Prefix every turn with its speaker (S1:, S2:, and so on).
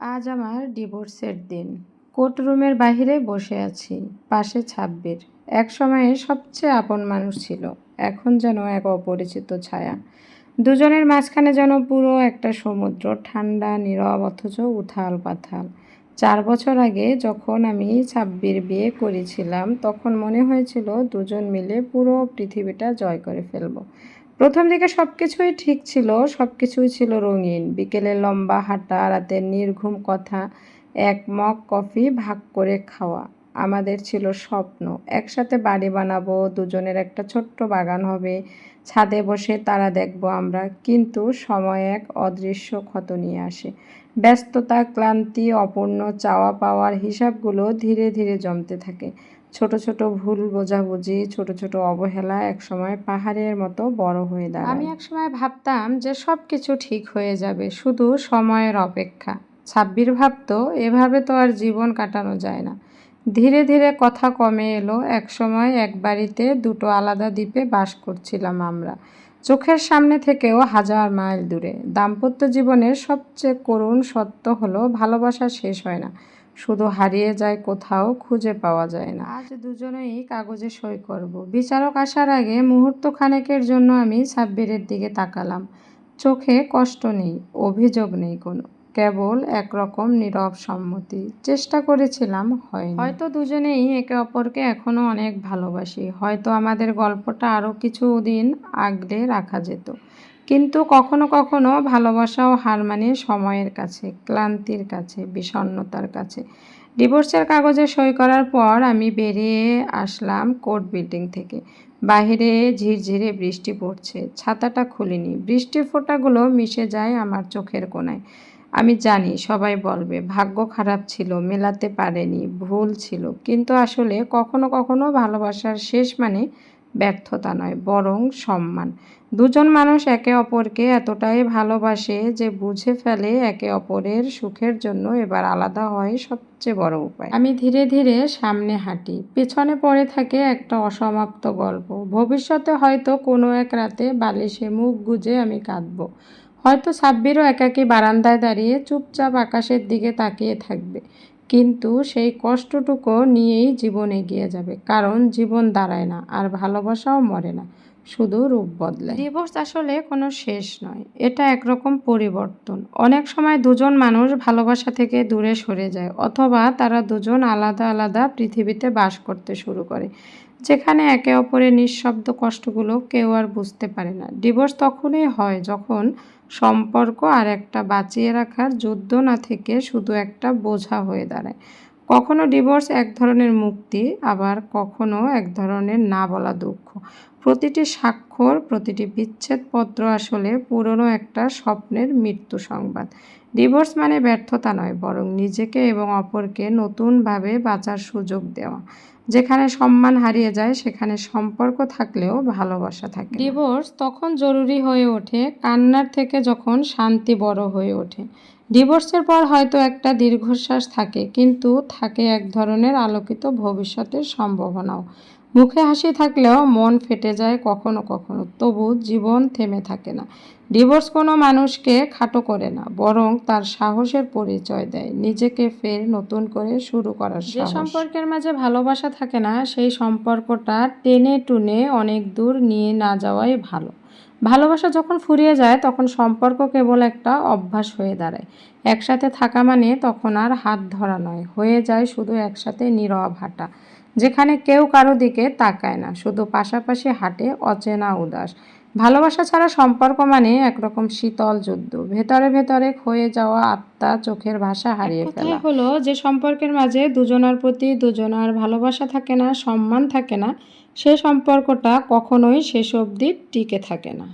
S1: আজ আমার ডিভোর্সের দিন। কোর্টরুমের বাহিরে বসে আছি, পাশে ছাব্বির। এক সময়ে সবচেয়ে আপন মানুষ ছিল, এখন যেন এক অপরিচিত ছায়া। দুজনের মাঝখানে যেন পুরো একটা সমুদ্র, ঠান্ডা, নীরব, অথচ উথাল পাথাল। চার বছর আগে যখন আমি ছাব্বির বিয়ে করেছিলাম, তখন মনে হয়েছিল দুজন মিলে পুরো পৃথিবীটা জয় করে ফেলব। প্রথম দিকে সব কিছুই ঠিক ছিল সব কিছুই ছিল রঙিন। বিকেলে লম্বা হাঁটা, রাতের নির্ঘুম কথা, এক মগ কফি ভাগ করে খাওয়া। আমাদের ছিল স্বপ্ন, একসাথে বাড়ি বানাবো, দুজনের একটা ছোট্ট বাগান হবে, ছাদে বসে তারা দেখব আমরা, কিন্তু সময় এক অদৃশ্য ক্ষত নিয়ে আসে। ব্যস্ততা, ক্লান্তি, অপূর্ণ চাওয়া পাওয়ার হিসাবগুলো ধীরে ধীরে জমতে থাকে। ছোট ছোট ভুল বোঝাবুঝি, ছোট ছোট অবহেলা একসময় পাহাড়ের মতো বড় হয়ে দাঁড়ায়। আমি একসময় ভাবতাম যে সব কিছু ঠিক হয়ে যাবে, শুধু সময়ের অপেক্ষা। ছাব্বির ভাবতো এভাবে তো আর জীবন কাটানো যায় না। ধীরে ধীরে কথা কমে এলো, একসময় এক বাড়িতে দুটো আলাদা দ্বীপে বাস করছিলাম আমরা। চোখের সামনে থেকেও হাজার মাইল দূরে। দাম্পত্য জীবনের সবচেয়ে করুণ সত্য হলো, ভালোবাসা শেষ হয় না। শুধু হারিয়ে যায় কোথাও, খুঁজে পাওয়া যায় না। আজ দুজনেই কাগজে সই করব। বিচারক আসার আগে মুহূর্ত খানেকের জন্য আমি সাব্বিরের দিকে তাকালাম। চোখে কষ্ট নেই, অভিযোগ নেই কোনো। কেবল একরকম নীরব সম্মতি। চেষ্টা করেছিলাম হয় হয়তো দুজনেই একে অপরকে এখনও অনেক ভালোবাসি। হয়তো আমাদের গল্পটা আরও কিছু দিন আগলে রাখা যেত। কিন্তু কখনো কখনো ভালোবাসাও হার মানে সময়ের কাছে, ক্লান্তির কাছে, বিষণ্ণতার কাছে। ডিভোর্সের কাগজে সই করার পর আমি বেরিয়ে আসলাম কোর্ট বিল্ডিং থেকে। বাহিরে ঝিরঝিরে বৃষ্টি পড়ছে, ছাতাটা খুলিনি। বৃষ্টির ফোঁটাগুলো মিশে যায় আমার চোখের কোনায় আমি জানি, সবাই বলবে, ভাগ্য খারাপ ছিল, মেলাতে পারেনি, ভুল ছিল। কিন্তু আসলে কখনো কখনো ভালোবাসার শেষ মানে ব্যর্থতা নয়, বরং সম্মান। দুজন মানুষ একে অপরকে এতটাই ভালোবাসে যে বুঝে ফেলে একে অপরের সুখের জন্য এবার আলাদা হয় সবচেয়ে বড় উপায়। আমি ধীরে ধীরে সামনে হাঁটি। পেছনে পড়ে থাকে একটা অসমাপ্ত গল্প। ভবিষ্যতে হয়তো কোনো এক রাতে বালিশে মুখ গুজে আমি কাঁদবো। হয়তো সাব্বিরও একাকী বারান্দায় দাঁড়িয়ে চুপচাপ আকাশের দিকে তাকিয়ে থাকবে। কিন্তু সেই কষ্টটুকু নিয়েই জীবন এগিয়ে যাবে, কারণ জীবন দাঁড়ায় না আর ভালোবাসাও মরে না, শুধু রূপ বদলায়। ডিভোর্স আসলে কোনো শেষ নয়, এটা একরকম পরিবর্তন। অনেক সময় দুজন মানুষ ভালোবাসা থেকে দূরে সরে যায়, অথবা তারা দুজন আলাদা আলাদা পৃথিবীতে বাস করতে শুরু করে। যেখানে একে অপরের নিঃশব্দ কষ্টগুলো কেউ আর বুঝতে পারে না। ডিভোর্স তখনই হয় যখন সম্পর্ক আর একটা বাঁচিয়ে রাখার যুদ্ধ না থেকে শুধু একটা বোঝা হয়ে দাঁড়ায়। কখনো ডিভোর্স এক ধরনের মুক্তি, আবার কখনো এক ধরনের না বলা দুঃখ। প্রতিটি স্বাক্ষর, প্রতিটি বিচ্ছেদপত্র আসলে পুরনো একটা স্বপ্নের মৃত্যু সংবাদ। ডিভোর্স মানে ব্যর্থতা নয়, বরং নিজেকে এবং অপরকে নতুনভাবে বাঁচার সুযোগ দেওয়া। যেখানে সম্মান হারিয়ে যায়, সেখানে সম্পর্ক থাকলেও ভালোবাসা থাকে ডিভোর্স তখন জরুরি হয়ে ওঠে, কান্নার থেকে যখন শান্তি বড় হয়ে ওঠে। ডিভোর্সের পর হয়তো একটা দীর্ঘশ্বাস থাকে, কিন্তু থাকে এক ধরনের আলোকিত ভবিষ্যতের সম্ভাবনাও। মুখে হাসি থাকলেও মন ফেটে যায় কখনো কখনো। তবু জীবন থেমে থাকে না। ডিভোর্স কোনো মানুষকে খাটো করে না বরং তার সাহসের পরিচয় দেয়। নিজেকে ফের নতুন করে শুরু করার যে সম্পর্কের মাঝে ভালোবাসা থাকে না সেই সম্পর্কটা টেনে টুনে অনেক দূর নিয়ে না যাওয়াই ভালো। ভালোবাসা যখন ফুরিয়ে যায় তখন সম্পর্ক কেবল একটা অভ্যাস হয়ে দাঁড়ায়। একসাথে থাকা মানে তখন আর হাত ধরা নয়। হয়ে যায় শুধু একসাথে নীরব হাঁটা। যেখানে কেউ কারও দিকে তাকায় না শুধু পাশাপাশি হাঁটে অচেনা উদাস। ভালোবাসা ছাড়া সম্পর্ক মানে একরকম শীতল যুদ্ধ। ভেতরে ভেতরে ক্ষয়ে যাওয়া আত্মা চোখের ভাষা হারিয়ে ফেলা। হলো যে সম্পর্কের মাঝে দুজনার প্রতি দুজনার ভালোবাসা থাকে না সম্মান থাকে না সে সম্পর্কটা কখনোই শেষ অবধি টিকে থাকে না।